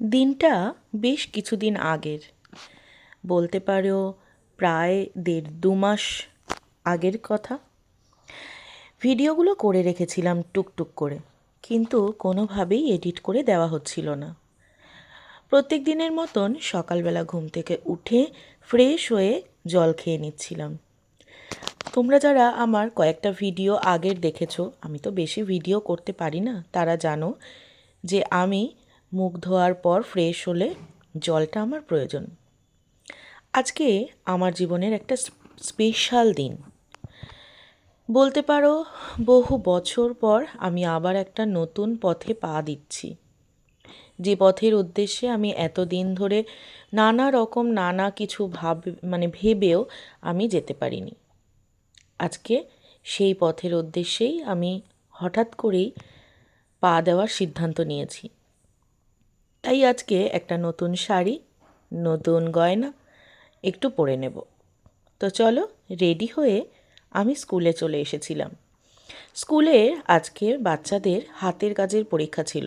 দিনটা বেশ কিছুদিন আগের। বলতে পারো প্রায় দেড় দু মাস আগের কথা। ভিডিওগুলো করে রেখেছিলাম টুকটুক করে, কিন্তু কোনোভাবেই এডিট করে দেওয়া হচ্ছিল না। প্রত্যেক দিনের মতন সকালবেলা ঘুম থেকে উঠে ফ্রেশ হয়ে জল খেয়ে নিচ্ছিলাম। তোমরা যারা আমার কয়েকটা ভিডিও আগের দেখেছ, আমি তো বেশি ভিডিও করতে পারি না, তারা জানো যে আমি মুখ ধোয়ার পর ফ্রেশ হলে জলটা আমার প্রয়োজন। আজকে আমার জীবনের একটা স্পেশাল দিন। বলতে পারো, বহু বছর পর আমি আবার একটা নতুন পথে পা দিচ্ছি। যে পথের উদ্দেশ্যে আমি এতদিন ধরে নানা রকম নানা কিছু ভাব মানে ভেবেও আমি যেতে পারিনি। আজকে সেই পথের উদ্দেশ্যেই আমি হঠাৎ করেই পা দেওয়ার সিদ্ধান্ত নিয়েছি। তাই আজকে একটা নতুন শাড়ি, নতুন গয়না একটু পরে নেব। তো চলো রেডি হয়ে আমি স্কুলে চলে এসেছিলাম। স্কুলে আজকে বাচ্চাদের হাতের কাজের পরীক্ষা ছিল।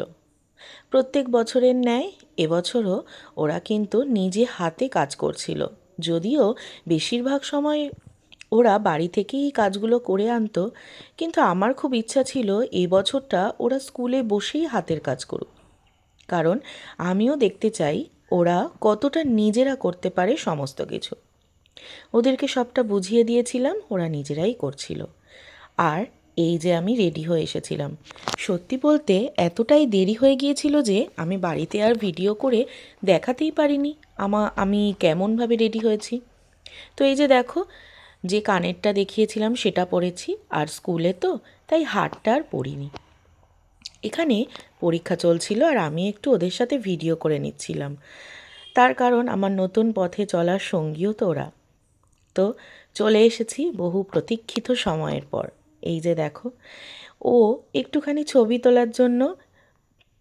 প্রত্যেক বছরের ন্যায় এবছরও ওরা কিন্তু নিজে হাতে কাজ করছিল। যদিও বেশিরভাগ সময় ওরা বাড়ি থেকেই কাজগুলো করে আনতো, কিন্তু আমার খুব ইচ্ছা ছিল এই বছরটা ওরা স্কুলে বসেই হাতের কাজ করুক। কারণ আমিও দেখতে চাই ওরা কতটা নিজেরা করতে পারে সমস্ত কিছু। ওদেরকে সবটা বুঝিয়ে দিয়েছিলাম, ওরা নিজেরাই করছিল। আর এই যে আমি রেডি হয়ে এসেছিলাম। সত্যি বলতে এতটাই দেরি হয়ে গিয়েছিল যে আমি বাড়িতে আর ভিডিও করে দেখাতেই পারিনি আমা, আমি কেমনভাবে রেডি হয়েছি। তো এই যে দেখো, যে কানেরটা দেখিয়েছিলাম সেটা পরেছি, আর স্কুলে তো, তাই হারটা আর পরিনি। এখানে পরীক্ষা চলছিল আর আমি একটু ওদের সাথে ভিডিও করে নিচ্ছিলাম। তার কারণ আমার নতুন পথে চলার সঙ্গীও তো ওরা। তো চলে এসেছি বহু প্রতীক্ষিত সময়ের পর। এই যে দেখো, ও একটুখানি ছবি তোলার জন্য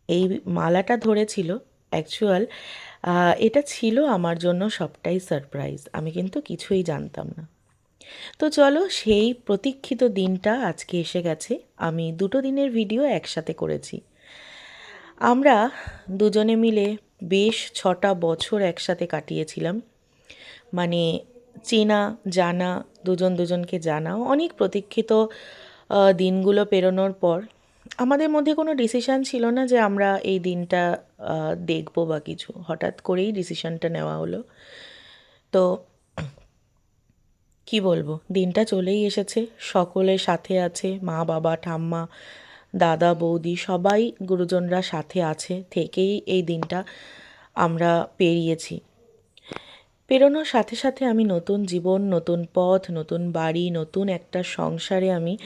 এই মালাটা ধরেছিল। অ্যাকচুয়াল এটা ছিল আমার জন্য সবটাই সারপ্রাইজ আমি কিন্তু কিছুই জানতাম না। তো চলো সেই প্রতীক্ষিত দিনটা আজকে এসে গেছে। আমি দুটো দিনের ভিডিও একসাথে করেছি। আমরা দুজনে মিলে বেশ ছটা বছর একসাথে কাটিয়েছিলাম। মানে চেনা, জানা, দুজন দুজনকে জানা, অনেক প্রতীক্ষিত দিনগুলো পেরোনোর পর। আমাদের মধ্যে কোনো ডিসিশান ছিল না যে আমরা এই দিনটা দেখব বা কিছু। হঠাৎ করেই ডিসিশানটা নেওয়া হলো। তো কি বলব? দিনটা চলেই এসেছে। সকলের সাথে আছে, মা, বাবা, ঠাম্মা, দাদা, বৌদি, সবাই গুরুজনরা সাথে আছে, থেকেই এই দিনটা আমরা পেরিয়েছি। পেরোনোর সাথে সাথে আমি নতুন জীবন, নতুন পথ, নতুন বাড়ি, নতুন একটা সংসারে আমি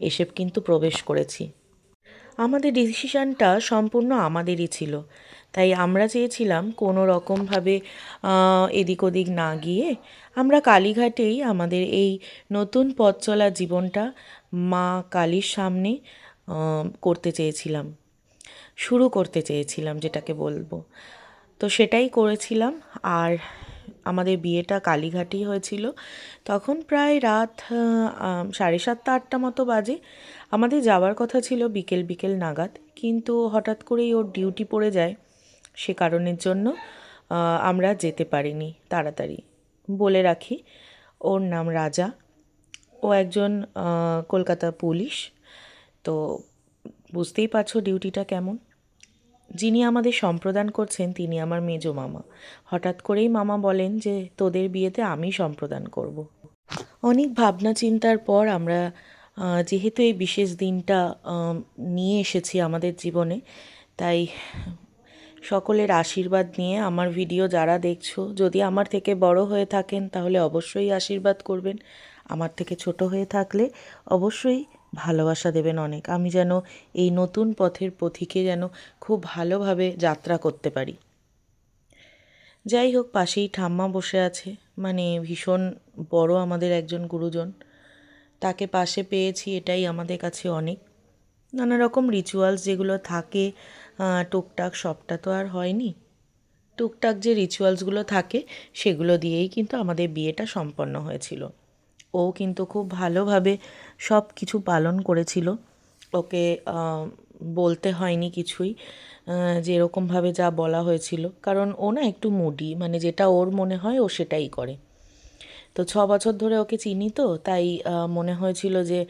এসে কিন্তু প্রবেশ করেছি। আমাদের ডিসিশানটা সম্পূর্ণ আমাদেরই ছিল। তাই আমরা চেয়েছিলাম কোনো রকমভাবে এদিক ওদিক না গিয়ে আমরা কালীঘাটেই আমাদের এই নতুন পথ চলা জীবনটা মা কালীর সামনে করতে চেয়েছিলাম। শুরু করতে চেয়েছিলাম যেটাকে বলব। তো সেটাই করেছিলাম। আর আমাদের বিয়েটা কালীঘাটেই হয়েছিল। তখন প্রায় রাত সাড়ে সাতটা, আটটা মতো বাজে। আমাদের যাওয়ার কথা ছিল বিকেল বিকেল নাগাদ। কিন্তু হঠাৎ করেই ওর ডিউটি পড়ে যায়। সে কারণের জন্য আমরা যেতে পারিনি তাড়াতাড়ি। বলে রাখি, ওর নাম রাজা। ও একজন কলকাতা পুলিশ। তো বুঝতেই পারছ ডিউটিটা কেমন? যিনি আমাদের সম্প্রদান করছেন তিনি আমার মেজ মামা। হঠাৎ করেই মামা বলেন যে, তোদের বিয়েতে আমি সম্প্রদান করব। অনেক ভাবনা চিন্তার পর আমরা যেহেতু এই বিশেষ দিনটা নিয়ে এসেছি আমাদের জীবনে, তাই সকলের আশীর্বাদ নিয়ে আমার ভিডিও যারা দেখছ, যদি আমার থেকে বড় হয়ে থাকেন, তাহলে অবশ্যই আশীর্বাদ করবেন। আমার থেকে ছোট হয়ে থাকলে অবশ্যই ভালোবাসা দেবেন অনেক। আমি যেন এই নতুন পথের পথিকে যেন খুব ভালোভাবে যাত্রা করতে পারি। যাই হোক, পাশেই ঠাম্মা বসে আছে। মানে ভীষণ বড় আমাদের একজন গুরুজন। তাকে পাশে পেয়েছি, এটাই আমাদের কাছে অনেক। নানা রকম রিচুয়ালস যেগুলো থাকে টুকটাক সবটা তো আর হয়নি। টুকটাক যে রিচুয়ালসগুলো থাকে, সেগুলো দিয়েই কিন্তু আমাদের বিয়েটা সম্পন্ন হয়েছিল। ও কিন্তু খুব ভালোভাবে সব কিছু পালন করেছিল। ওকে বলতে হয়নি কিছুই যে এরকমভাবে যা বলা হয়েছিল। কারণ ও না একটু মুডি মানে যেটা ওর মনে হয় ও সেটাই করে। তো ছ বছর ধরে ওকে চিনি তো, তাই মনে হয়েছিল যে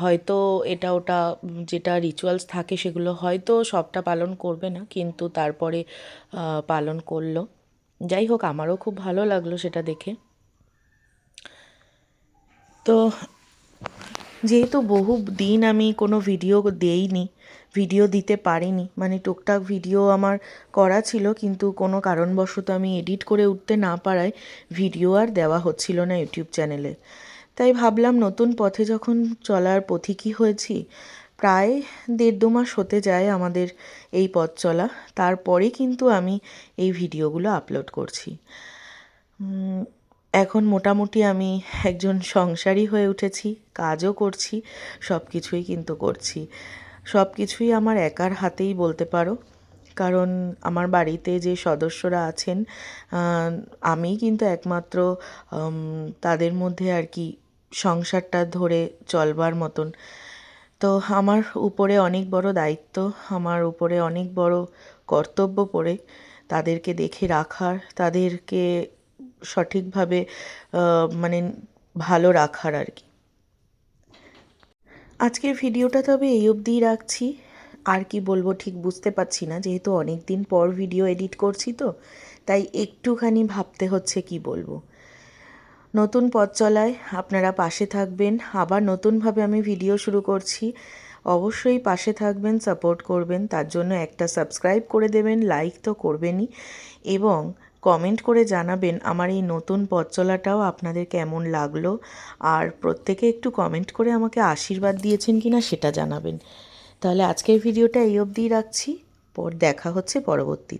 হয়তো এটা ওটা যেটা রিচুয়ালস থাকে সেগুলো হয়তো সবটা পালন করবে না, কিন্তু তারপরে পালন করল। যাই হোক, আমারও খুব ভালো লাগল সেটা দেখে। তো, যেহেতু বহু দিন আমি কোনো ভিডিও দেইনি ভিডিও দিতে পারিনি মানে টুকটাক ভিডিও আমার করা ছিল, কিন্তু কোনো কারণবশত আমি এডিট করে উঠতে না পারায় ভিডিও আর দেওয়া হচ্ছিল না ইউটিউব চ্যানেলে তাই ভাবলাম নতুন পথে যখন চলার পথিকই হয়েছি, প্রায় দেড় দু মাস হতে যায় আমাদের এই পথ চলা। তারপরে কিন্তু আমি এই ভিডিওগুলো আপলোড করছি। এখন মোটামুটি আমি একজন সংসারী হয়ে উঠেছি, কাজও করছি সব কিছুই কিন্তু করছি। সব কিছুই আমার একার হাতেই বলতে পারো। কারণ আমার বাড়িতে যে সদস্যরা আছেন আমি কিন্তু একমাত্র তাদের মধ্যে আর কি সংসারটা ধরে চলবার মতন। তো আমার উপরে অনেক বড় দায়িত্ব, আমার উপরে অনেক বড় কর্তব্য পড়ে তাদেরকে দেখে রাখার, তাদেরকে সঠিকভাবে মানে ভালো রাখার আর কি। আজকের ভিডিওটা তবে এই অবধিই রাখছি। আর কি বলব ঠিক বুঝতে পারছি না, যেহেতু অনেক দিন পর ভিডিও এডিট করছি তো, তাই একটুখানি ভাবতে হচ্ছে কি বলব। নতুন পথ চলায় আপনারা পাশে থাকবেন। আবার নতুনভাবে আমি ভিডিও শুরু করছি। অবশ্যই পাশে থাকবেন, সাপোর্ট করবেন। তার জন্য একটা সাবস্ক্রাইব করে দেবেন, লাইক তো করবেনই। এবং কমেন্ট করে জানাবেন আমার এই নতুন পথ চলাটাও আপনাদের কেমন লাগল। আর প্রত্যেকে একটু কমেন্ট করে আমাকে আশীর্বাদ দিয়েছেন কি না সেটা জানাবেন। তাহলে আজকের ভিডিওটা এই অবধিই রাখছি। পর দেখা হচ্ছে পরবর্তী